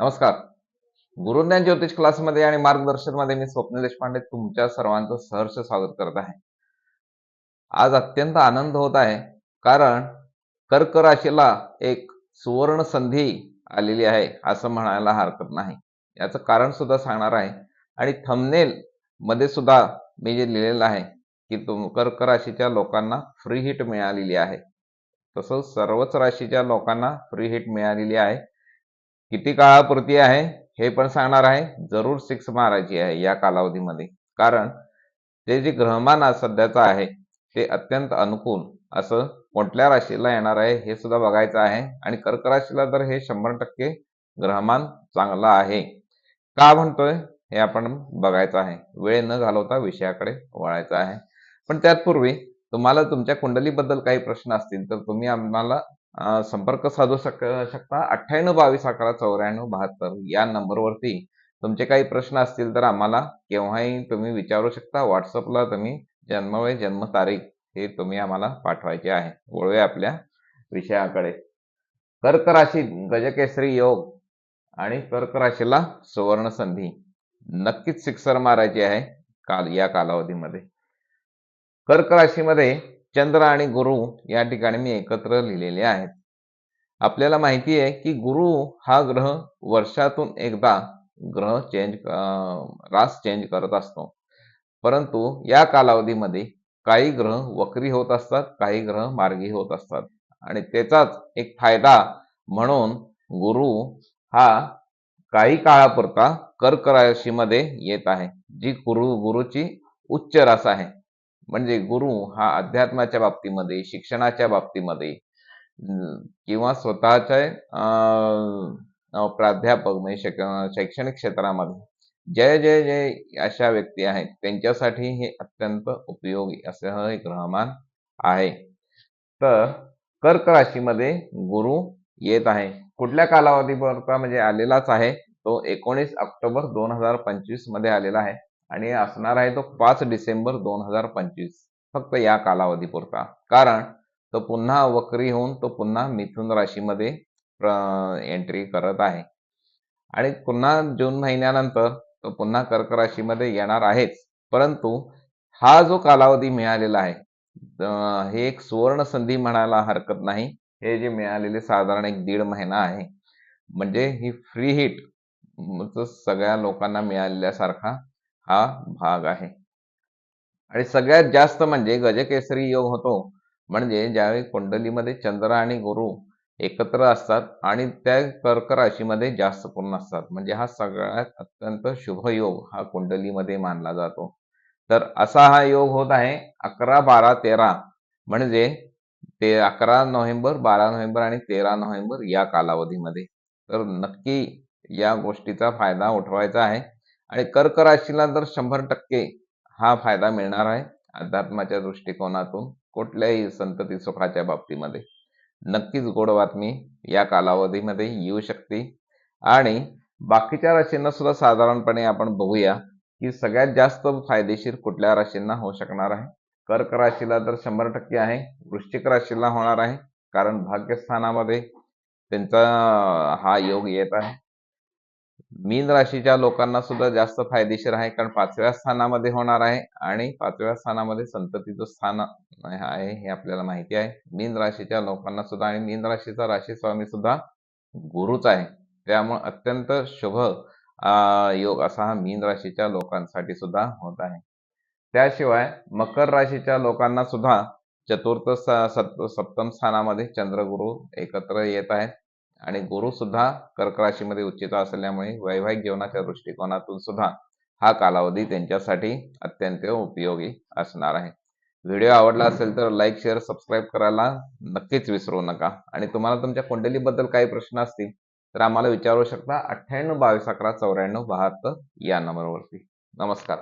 नमस्कार. गुरुज्ञान ज्योतिष क्लासमध्ये आणि मार्गदर्शनमध्ये मी स्वप्न देशपांडे तुमच्या सर्वांचं सहर्ष स्वागत करत आहे. आज अत्यंत आनंद होत आहे कारण कर्क राशीला एक सुवर्ण संधी आलेली आहे असं म्हणायला हरकत नाही. याचं कारण सुद्धा सांगणार आहे आणि थमनेल मध्ये सुद्धा मी जे लिहिलेलं आहे की तुम कर्क राशीच्या लोकांना फ्री हिट मिळालेली आहे. तसंच सर्वच राशीच्या लोकांना फ्री हिट मिळालेली आहे. किती काळापुरती आहे हे पण सांगणार आहे. जरूर सिक्स मारायची आहे या कालावधीमध्ये. कारण ते जे ग्रहमान सध्याचं आहे ते अत्यंत अनुकूल असं कोणत्या राशीला येणार आहे हे सुद्धा बघायचं आहे. आणि कर्क राशीला तर हे शंभर टक्के ग्रहमान चांगलं आहे. का म्हणतोय? हे आपण बघायचं आहे. वेळ न घालवता विषयाकडे वळायचं आहे. पण त्यातपूर्वी तुम्हाला तुमच्या कुंडलीबद्दल काही प्रश्न असतील तर तुम्ही आम्हाला संपर्क साधू शक शकता. अठ्ठ्याण्णव बावीस अकरा चौऱ्याण्णव बहात्तर या नंबरवरती तुमचे काही प्रश्न असतील तर आम्हाला केव्हाही तुम्ही विचारू शकता. व्हॉट्सअपला तुम्ही जन्मवय जन्मतारीख हे तुम्ही आम्हाला पाठवायचे आहे. वळूया आपल्या विषयाकडे. कर्क राशी गजकेसरी योग आणि कर्क राशीला सुवर्ण संधी. नक्कीच सिक्सर मारायची आहे काल या कालावधीमध्ये. कर्क राशीमध्ये चंद्र आणि गुरु या ठिकाणी मी एकत्र लिहिलेले आहेत. आपल्याला माहिती आहे की गुरु हा ग्रह वर्षातून एकदा ग्रह चेंज रास चेंज करत असतो. परंतु या कालावधीमध्ये काही ग्रह वक्री होत असतात काही ग्रह मार्गी होत असतात. आणि त्याचाच एक फायदा म्हणून गुरु हा काही काळापुरता कर्क राशीमध्ये येत आहे जी गुरु गुरुची उच्च रास आहे. म्हणजे गुरु हा अध्यात्माच्या बाबतीमध्ये शिक्षणाच्या बाबतीमध्ये किंवा स्वतःच्या अं, प्राध्यापक म्हणजे शैक्षणिक क्षेत्रामध्ये. जय जय जय अशा व्यक्ती आहेत. त्यांच्यासाठी हे अत्यंत उपयोगी असं हे ग्रहमान आहे. तर कर्क राशीमध्ये गुरु येत आहे. कुठल्या कालावधीपर्यंत म्हणजे आलेलाच आहे? तो एकोणीस ऑक्टोबर दोन हजार पंचवीसमध्ये आलेला आहे. आणि असणार आहे तो पाच डिसेंबर दोन हजार पंचवीस फक्त या कालावधीपुरता. कारण तो पुन्हा वक्री होऊन तो पुन्हा मिथुन राशीमध्ये एंट्री करत आहे. आणि पुन्हा जून महिन्यानंतर तो पुन्हा कर्क राशीमध्ये येणार आहेच. परंतु हा जो कालावधी मिळालेला आहे हे एक सुवर्ण संधी म्हणायला हरकत नाही. हे जे मिळालेले साधारण एक दीड महिना आहे. म्हणजे ही फ्री हिट सगळ्या लोकांना मिळालेल्यासारखा हा भाग आहे. आणि सगळ्यात जास्त म्हणजे गजकेसरी योग होतो. म्हणजे ज्यावेळी कुंडलीमध्ये चंद्र आणि गुरु एकत्र असतात आणि त्या कर्क राशीमध्ये जास्त पूर्ण असतात. म्हणजे हा सगळ्यात अत्यंत शुभ योग हा कुंडलीमध्ये मानला जातो. तर असा हा योग होत आहे अकरा बारा तेरा. म्हणजे ते अकरा नोव्हेंबर बारा नोव्हेंबर आणि तेरा नोव्हेंबर या कालावधीमध्ये. तर नक्की या गोष्टीचा फायदा उठवायचा आहे. आणि कर्क राशीला तर शंभर टक्के हा फायदा मिळणार आहे अध्यात्माच्या दृष्टिकोनातून कुठल्याही संतती सुखाच्या बाबतीमध्ये. नक्कीच गोड बातमी या कालावधीमध्ये येऊ शकते. आणि बाकीच्या राशींना सुद्धा साधारणपणे आपण बघूया की सगळ्यात जास्त फायदेशीर कुठल्या राशींना होऊ शकणार आहे. कर्क राशीला तर शंभर टक्के आहे वृश्चिक राशीला होणार आहे कारण भाग्यस्थानामध्ये त्यांचा हा योग येत आहे. मीन राशीच्या लोकांना सुद्धा जास्त फायदेशीर आहे कारण पाचव्या स्थानामध्ये होणार आहे आणि पाचव्या स्थानामध्ये संततीचं स्थान आहे हे आपल्याला माहिती आहे. मीन राशीच्या लोकांना सुद्धा आणि मीन राशीचा राशी स्वामी सुद्धा गुरुच आहे. त्यामुळे अत्यंत शुभ योग असा हा मीन राशीच्या लोकांसाठी सुद्धा होत आहे. त्याशिवाय मकर राशीच्या लोकांना सुद्धा चतुर्थ सप्तम स्थानामध्ये चंद्रगुरु एकत्र येत आहेत. आणि गुरु सुद्धा कर्क राशीमध्ये उच्चित असल्यामुळे वैवाहिक जीवनाच्या दृष्टिकोनातून सुद्धा हा कालावधी त्यांच्यासाठी अत्यंत उपयोगी असणार आहे. व्हिडिओ आवडला असेल तर लाईक शेअर सबस्क्राईब करायला नक्कीच विसरू नका. आणि तुम्हाला तुमच्या कुंडलीबद्दल काही प्रश्न असतील तर आम्हाला विचारू शकता अठ्ठ्याण्णव बावीस अकरा चौऱ्याण्णव बहात्तर या नंबरवरती. नमस्कार.